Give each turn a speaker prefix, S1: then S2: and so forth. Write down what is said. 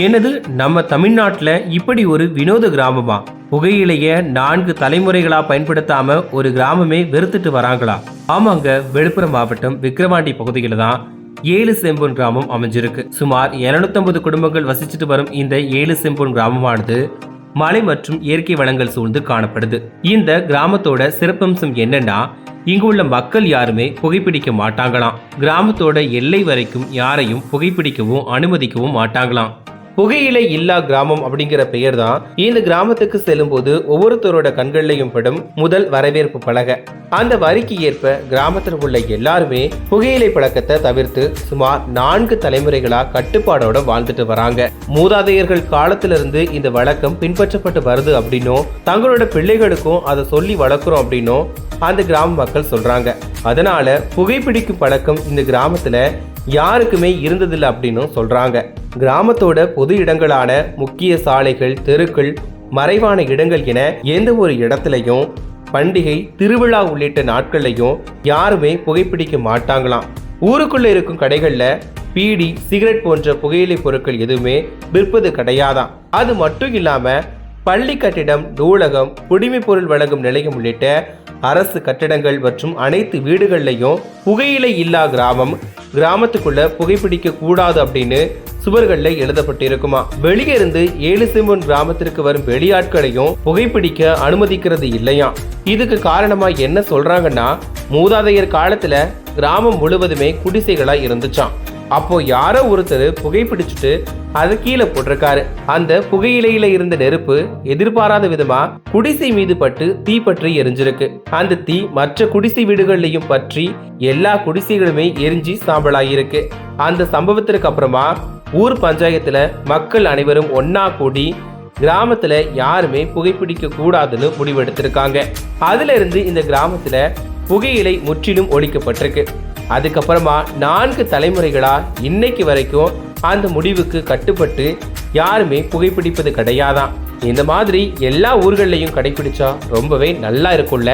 S1: எனது நம்ம தமிழ்நாட்டில் இப்படி ஒரு வினோத கிராமமா? புகையிலைய நான்கு தலைமுறைகளா பயன்படுத்தாம ஒரு கிராமமே வெறுத்துட்டு வராங்களா? ஆமாங்க விழுப்புரம் மாவட்டம் விக்கிரவாண்டி பகுதியில் தான் ஏழு செம்பொன் கிராமம் அமைஞ்சிருக்கு. சுமார் 750 குடும்பங்கள் வசிச்சுட்டு வரும் இந்த ஏழு செம்பொன் கிராமமானது மலை மற்றும் இயற்கை வளங்கள் சூழ்ந்து காணப்படுது. இந்த கிராமத்தோட சிறப்பம்சம் என்னன்னா இங்கு உள்ள மக்கள் யாருமே புகைப்பிடிக்க மாட்டாங்களாம். கிராமத்தோட எல்லை வரைக்கும் யாரையும் புகைப்பிடிக்கவும் அனுமதிக்கவும் மாட்டாங்களாம். புகையிலை இல்லா கிராமம் அப்படிங்கிற பெயர் தான் இந்த கிராமத்துக்கு செல்லும்போது ஒவ்வொருத்தரோட கண்கள்லையும் படும் முதல் வரவேற்பு பலகை. அந்த வரிக்கு ஏற்ப கிராமத்தில் உள்ள எல்லாருமே புகையிலை பழக்கத்தை தவிர்த்து சுமார் நான்கு தலைமுறைகளா கட்டுப்பாடோட வாழ்ந்துட்டு வராங்க. மூதாதையர்கள் காலத்திலிருந்து இந்த வழக்கம் பின்பற்றப்பட்டு வருது அப்படின்னும் தங்களோட பிள்ளைகளுக்கும் அதை சொல்லி வளர்க்குறோம் அப்படின்னும் அந்த கிராம மக்கள் சொல்றாங்க. அதனால புகைப்பிடிக்கும் பழக்கம் இந்த கிராமத்துல யாருக்குமே இருந்ததில்லை அப்படின்னும் சொல்றாங்க. கிராமத்தோட பொது இடங்களான முக்கிய சாலைகள் தெருக்கள் மறைவான இடங்கள் என எந்த ஒரு இடத்துலையும் பண்டிகை திருவிழா உள்ளிட்ட நாட்கள்லையும் யாருமே புகைப்பிடிக்க மாட்டாங்களாம். ஊருக்குள்ள இருக்கும் கடைகள்ல பீடி சிகரெட் போன்ற புகையிலை பொருட்கள் எதுவுமே விற்பது கிடையாதான் அது மட்டும் இல்லாம பள்ளி கட்டிடம் நூலகம் குடிமைப் பொருள் வழங்கும் நிலையம் உள்ளிட்ட அரசு கட்டடங்கள் மற்றும் அனைத்து வீடுகள்லையும் புகையிலை இல்லா கிராமம். கிராமத்துக்குள்ள புகைப்பிடிக்க கூடாது அப்படின்னு சுவர்கள்ல எழுதப்பட்டிருக்குமா. வெளியே இருந்து ஏழு சிம்பன் கிராமத்திற்கு வரும் வெளியாட்களையும் புகைப்பிடிக்க அனுமதிக்கிறது இல்லையா. இதுக்கு காரணமா என்ன சொல்றாங்கன்னா மூதாதையர் காலத்துல கிராமம் முழுவதுமே குடிசைகளா இருந்துச்சாம். அப்போ யாரோ ஒருத்தர் புகைப்பிடிச்சிட்டு அதை கீழே போட்டிருக்காரு. அந்த புகையிலையில இருந்த நெருப்பு எதிர்பாராத விதமா குடிசை மீது பட்டு தீ பற்றி எரிஞ்சிருக்கு. அந்த தீ மற்ற குடிசை வீடுகள்லையும் பற்றி எல்லா குடிசைகளுமே எரிஞ்சு சாம்பலாயிருக்கு அந்த சம்பவத்திற்கு அப்புறமா ஊர் பஞ்சாயத்துல மக்கள் அனைவரும் ஒன்னா கூடி கிராமத்துல யாருமே புகைப்பிடிக்க கூடாதுன்னு முடிவெடுத்திருக்காங்க. அதுல இருந்து இந்த கிராமத்துல புகையிலை முற்றிலும் ஒழிக்கப்பட்டிருக்கு. அதுக்கப்புறமா நான்கு தலைமுறைகளாக இன்னைக்கு வரைக்கும் அந்த முடிவுக்கு கட்டுப்பட்டு யாருமே புகைப்பிடிப்பது கிடையாதான். இந்த மாதிரி எல்லா ஊர்கள்லையும் கடைபிடிச்சா ரொம்பவே நல்லா இருக்கும்ல?